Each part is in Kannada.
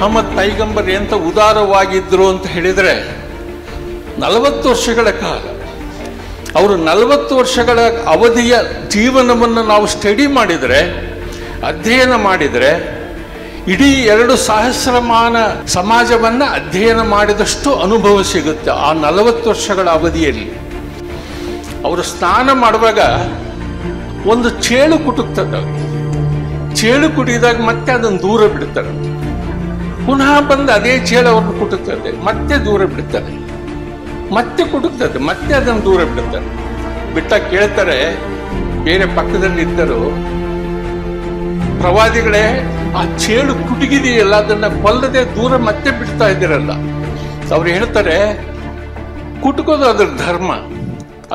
ಮಹಮ್ಮದ್ ಪೈಗಂಬರ್ ಎಂತ ಉದಾರವಾಗಿದ್ರು ಅಂತ ಹೇಳಿದರೆ, ನಲವತ್ತು ವರ್ಷಗಳ ಕಾಲ, ಅವರು ನಲವತ್ತು ವರ್ಷಗಳ ಅವಧಿಯ ಜೀವನವನ್ನು ನಾವು ಸ್ಟಡಿ ಮಾಡಿದರೆ, ಅಧ್ಯಯನ ಮಾಡಿದರೆ, ಇಡೀ ಎರಡು ಸಹಸ್ರಮಾನ ಸಮಾಜವನ್ನು ಅಧ್ಯಯನ ಮಾಡಿದಷ್ಟು ಅನುಭವ ಸಿಗುತ್ತೆ ಆ ನಲವತ್ತು ವರ್ಷಗಳ ಅವಧಿಯಲ್ಲಿ. ಅವರು ಸ್ನಾನ ಮಾಡುವಾಗ ಒಂದು ಚೇಳು ಕುಟುಕ್ತದ ಚೇಳು ಕುಟಿದಾಗ ಮತ್ತೆ ಅದನ್ನು ದೂರ ಬಿಡ್ತಾರೆ. ಪುನಃ ಬಂದು ಅದೇ ಚೇಳು ಅವ್ರನ್ನ ಕುಟುಕ್ತದೆ ಮತ್ತೆ ದೂರ ಬಿಡ್ತಾರೆ ಮತ್ತೆ ಕುಟುಕ್ತದೆ ಮತ್ತೆ ಅದನ್ನು ದೂರ ಬಿಡುತ್ತಾರೆ ಬಿಟ್ಟ ಕೇಳ್ತಾರೆ ಬೇರೆ ಪಕ್ಕದಲ್ಲಿ ಇದ್ದರು ಪ್ರವಾದಿಗಳೇ ಆ ಚೇಳು ಕುಟುಗಿದೆಯಲ್ಲ ಅದನ್ನ ಕೊಲ್ಲದೆ ದೂರ ಮತ್ತೆ ಬಿಡ್ತಾ ಇದ್ದೀರಲ್ಲ ಅವ್ರು ಹೇಳ್ತಾರೆ ಕುಟುಕೋದು ಅದ್ರ ಧರ್ಮ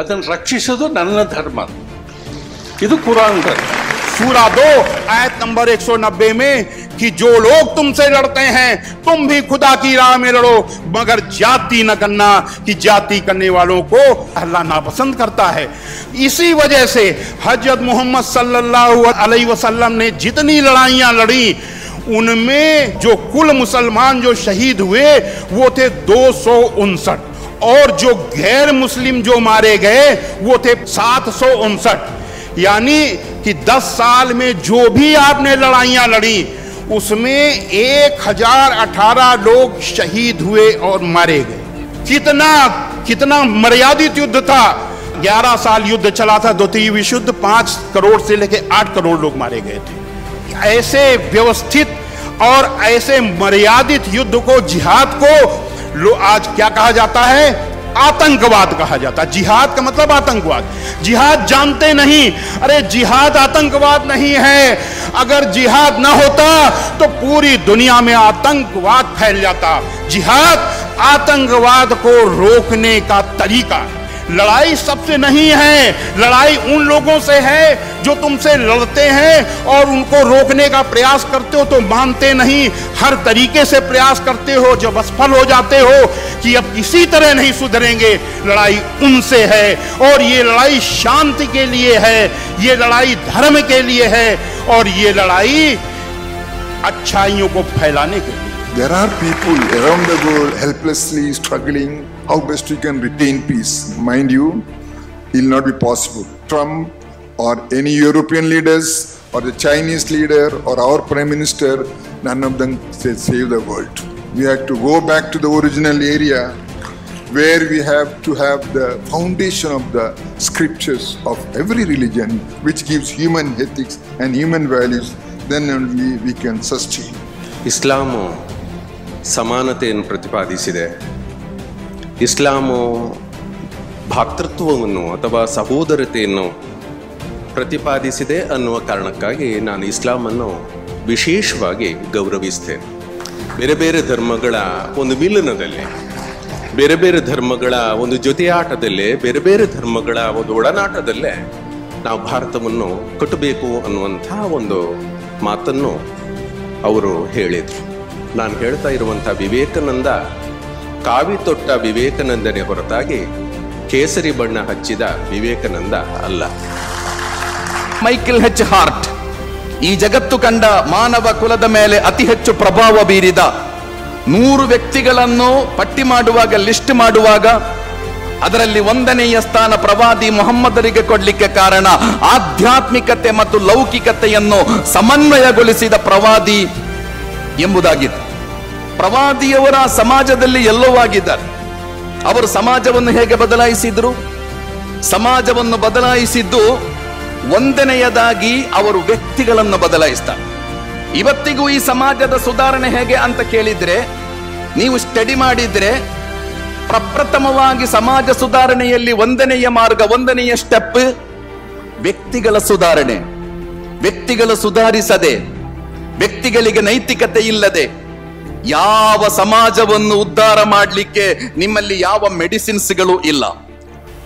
ಅದನ್ನು ರಕ್ಷಿಸೋದು ನನ್ನ ಧರ್ಮ ಇದು ಕುರಾನ್ ಧರ್ಮ सूरा दो आयत नंबर 190 में कि जो लोग तुमसे लड़ते हैं, तुम भी खुदा की राह में लड़ो। मगर जाति न करना कि जाति करने वालों को अल्लाह नापसंद करता है। इसी वजह से हज़रत मोहम्मद सल्लल्लाहु अलैहि वसल्लम ने जितनी लड़ाइयाँ लड़ी, उनमें जो कुल मुसलमान जो शहीद हुए, वो थे दो सौ उनसठ। और जो गैर मुस्लिम जो मारे गए, वो थे सात सौ उनसठ। यानी कि 10 साल में जो भी आपने लड़ाइयाँ लड़ी उसमें एक हज़ार अठारह लोग शहीद हुए और मारे गए। कितना कितना मर्यादित युद्ध था। 11 साल युद्ध चला था, द्वितीय विश्व युद्ध पाँच करोड़ से लेकर आठ करोड़ लोग मारे गए थे। ऐसे व्यवस्थित और ऐसे मर्यादित युद्ध को, जिहाद को लो आज क्या कहा जाता है? आतंकवाद कहा जाता जिहाद का मतलब आतंकवाद। जिहाद जानते नहीं। अरे, जिहाद आतंकवाद नहीं है। अगर जिहाद ना होता तो पूरी दुनिया में आतंकवाद फैल जाता। जिहाद आतंकवाद को रोकने का तरीका है। लड़ाई सबसे नहीं है। लड़ाई उन लोगों से है जो तुमसे लड़ते हैं और उनको रोकने का प्रयास करते हो तो मानते नहीं। हर तरीके से प्रयास करते हो, जब असफल हो जाते हो कि अब किसी तरह नहीं सुधरेंगे। लड़ाई उनसे है और ये लड़ाई शांति के लिए है। ये लड़ाई धर्म के लिए है और ये लड़ाई अच्छाइयों को फैलाने के लिए। There are people around the world helplessly struggling how best we can retain peace. Mind you, it will not be possible. Trump or any European leaders or the Chinese leader or our Prime Minister, none of them say save the world. We have to go back to the original area where we have to have the foundation of the scriptures of every religion which gives human ethics and human values, then only we can sustain. Islamo ಸಮಾನತೆಯನ್ನು ಪ್ರತಿಪಾದಿಸಿದೆ. ಇಸ್ಲಾಮು ಭಾತೃತ್ವವನ್ನು ಅಥವಾ ಸಹೋದರತೆಯನ್ನು ಪ್ರತಿಪಾದಿಸಿದೆ ಅನ್ನುವ ಕಾರಣಕ್ಕಾಗಿ ನಾನು ಇಸ್ಲಾಮನ್ನು ವಿಶೇಷವಾಗಿ ಗೌರವಿಸ್ತೇನೆ. ಬೇರೆ ಬೇರೆ ಧರ್ಮಗಳ ಒಂದು ಮಿಲನದಲ್ಲಿ, ಬೇರೆ ಬೇರೆ ಧರ್ಮಗಳ ಒಂದು ಜೊತೆಯಾಟದಲ್ಲೇ, ಬೇರೆ ಬೇರೆ ಧರ್ಮಗಳ ಒಂದು ಒಡನಾಟದಲ್ಲೇ ನಾವು ಭಾರತವನ್ನು ಕಟ್ಟಬೇಕು ಅನ್ನುವಂಥ ಒಂದು ಮಾತನ್ನು ಅವರು ಹೇಳಿದರು. ನಾನು ಹೇಳ್ತಾ ಇರುವಂಥ ವಿವೇಕಾನಂದ ಕಾವಿ ತೊಟ್ಟ ವಿವೇಕಾನಂದನೇ ಹೊರತಾಗಿ ಕೇಸರಿ ಬಣ್ಣ ಹಚ್ಚಿದ ವಿವೇಕಾನಂದ ಅಲ್ಲ. ಮೈಕೆಲ್ ಹೆಚ್ ಹಾರ್ಟ್, ಈ ಜಗತ್ತು ಕಂಡ ಮಾನವ ಕುಲದ ಮೇಲೆ ಅತಿ ಹೆಚ್ಚು ಪ್ರಭಾವ ಬೀರಿದ ನೂರು ವ್ಯಕ್ತಿಗಳನ್ನು ಪಟ್ಟಿ ಮಾಡುವಾಗ, ಲಿಸ್ಟ್ ಮಾಡುವಾಗ ಅದರಲ್ಲಿ ಒಂದನೆಯ ಸ್ಥಾನ ಪ್ರವಾದಿ ಮೊಹಮ್ಮದರಿಗೆ ಕೊಡ್ಲಿಕ್ಕೆ ಕಾರಣ ಆಧ್ಯಾತ್ಮಿಕತೆ ಮತ್ತು ಲೌಕಿಕತೆಯನ್ನು ಸಮನ್ವಯಗೊಳಿಸಿದ ಪ್ರವಾದಿ ಎಂಬುದಾಗಿತ್ತು. ಪ್ರವಾದಿಯವರ ಸಮಾಜದಲ್ಲಿ ಎಲ್ಲವಾಗಿದ್ದಾರೆ ಅವರು ಸಮಾಜವನ್ನು ಹೇಗೆ ಬದಲಾಯಿಸಿದ್ರು? ಸಮಾಜವನ್ನು ಬದಲಾಯಿಸಿದ್ದು ಒಂದನೆಯದಾಗಿ ಅವರು ವ್ಯಕ್ತಿಗಳನ್ನು ಬದಲಾಯಿಸ್ತಾರೆ. ಇವತ್ತಿಗೂ ಈ ಸಮಾಜದ ಸುಧಾರಣೆ ಹೇಗೆ ಅಂತ ಕೇಳಿದ್ರೆ, ನೀವು ಸ್ಟಡಿ ಮಾಡಿದ್ರೆ ಪ್ರಪ್ರಥಮವಾಗಿ ಸಮಾಜ ಸುಧಾರಣೆಯಲ್ಲಿ ಒಂದನೆಯ ಮಾರ್ಗ, ಒಂದನೆಯ ಸ್ಟೆಪ್ ವ್ಯಕ್ತಿಗಳ ಸುಧಾರಣೆ. ವ್ಯಕ್ತಿಗಳ ಸುಧಾರಿಸದೆ, ವ್ಯಕ್ತಿಗಳಿಗೆ ನೈತಿಕತೆ ಇಲ್ಲದೆ ಯಾವ ಸಮಾಜವನ್ನು ಉದ್ಧಾರ ಮಾಡಲಿಕ್ಕೆ ನಿಮ್ಮಲ್ಲಿ ಯಾವ ಮೆಡಿಸಿನ್ಸ್ಗಳು ಇಲ್ಲ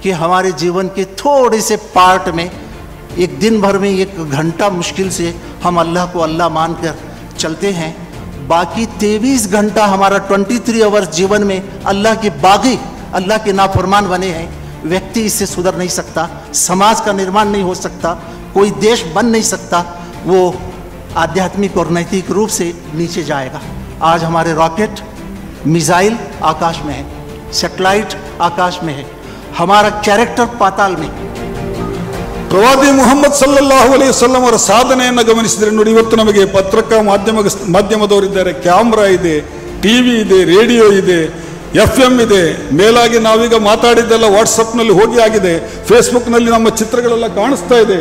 कि हमारे जीवन के थोड़े से पार्ट में एक दिन भर में एक घंटा मुश्किल से हम अल्लाह को अल्लाह मानकर चलते हैं बाकी तेईस घंटा हमारा ट्वेंटी थ्री आवर्स जीवन में अल्लाह के बागी अल्लाह के नाफरमान बने हैं व्यक्ति इससे सुधर नहीं सकता समाज का निर्माण नहीं हो सकता कोई देश बन नहीं सकता वो आध्यात्मिक और नैतिक रूप से नीचे जाएगा आज हमारे रॉकेट मिसाइल आकाश में है सेटेलाइट आकाश में है हमारा कैरेक्टर पाताल में है। ಪ್ರವಾದಿ ಮುಹಮ್ಮದ್ ಸಲ್ಲಲ್ಲಾಹು ಅಲೈಹಿ ವಸಲ್ಲಂ ಅವರ ಸಾಧನೆಯನ್ನು ಗಮನಿಸಿದರೆ ನೋಡಿ ಇವತ್ತು ನಮಗೆ ಪತ್ರಕ ಮಾಧ್ಯಮ ಮಾಧ್ಯಮದವರಿದ್ದಾರೆ ಕ್ಯಾಮ್ರಾ ಇದೆ ಟಿವಿ ಇದೆ ರೇಡಿಯೋ ಇದೆ ಎಫ್ ಎಂ ಇದೆ ಮೇಲಾಗಿ ನಾವೀಗ ಮಾತಾಡಿದ್ದೆಲ್ಲ ವಾಟ್ಸಪ್ನಲ್ಲಿ ಹೋಗಿ ಆಗಿದೆ ಫೇಸ್ಬುಕ್ನಲ್ಲಿ ನಮ್ಮ ಚಿತ್ರಗಳೆಲ್ಲ ಕಾಣಿಸ್ತಾ ಇದೆ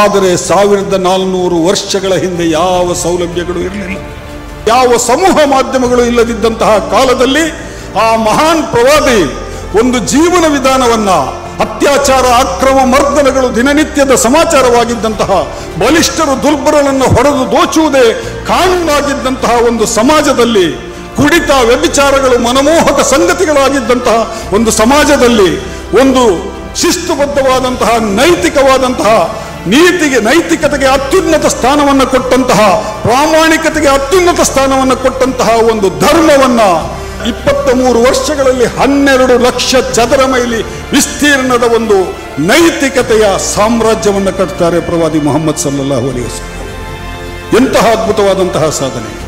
ಆದರೆ ಸಾವಿರದ ನಾಲ್ನೂರು ವರ್ಷಗಳ ಹಿಂದೆ ಯಾವ ಸೌಲಭ್ಯಗಳು ಇರಲಿಲ್ಲ ಯಾವ ಸಮೂಹ ಮಾಧ್ಯಮಗಳು ಇಲ್ಲದಿದ್ದಂತಹ ಕಾಲದಲ್ಲಿ ಆ ಮಹಾನ್ ಪ್ರವಾದಿ ಒಂದು ಜೀವನ ವಿಧಾನವನ್ನ ಅತ್ಯಾಚಾರ, ಅಕ್ರಮ, ಮರ್ದನಗಳು, ದಿನನಿತ್ಯದ ಸಮಾಚಾರವಾಗಿದ್ದಂತಹ ಬಲಿಷ್ಠರು, ದುರ್ಬಲರನ್ನು ಹೊಡೆದು ದೋಚುವುದೇ ಕಾನೂನಾಗಿದ್ದಂತಹ ಒಂದು ಸಮಾಜದಲ್ಲಿ ಕುಡಿತ, ವ್ಯಭಿಚಾರಗಳು, ಮನಮೋಹಕ ಸಂಗತಿಗಳಾಗಿದ್ದಂತಹ ಒಂದು ಸಮಾಜದಲ್ಲಿ ಒಂದು ಶಿಸ್ತುಬದ್ಧವಾದಂತಹ, ನೈತಿಕವಾದಂತಹ ನೀತಿಗೆ ನೈತಿಕತೆಗೆ ಅತ್ಯುನ್ನತ ಸ್ಥಾನವನ್ನು ಕೊಟ್ಟಂತಹ, ಪ್ರಾಮಾಣಿಕತೆಗೆ ಅತ್ಯುನ್ನತ ಸ್ಥಾನವನ್ನು ಕೊಟ್ಟಂತಹ ಒಂದು ಧರ್ಮವನ್ನ ಇಪ್ಪತ್ತ ಮೂರು ವರ್ಷಗಳಲ್ಲಿ ಹನ್ನೆರಡು ಲಕ್ಷ ಚದರ ಮೈಲಿ ವಿಸ್ತೀರ್ಣದ ಒಂದು ನೈತಿಕತೆಯ ಸಾಮ್ರಾಜ್ಯವನ್ನು ಕಟ್ತಾರೆ ಪ್ರವಾದಿ ಮೊಹಮ್ಮದ್ ಅಲೈಹಿ ವಸಲ್ಲಂ. ಎಂತಹ ಅದ್ಭುತವಾದಂತಹ ಸಾಧನೆ.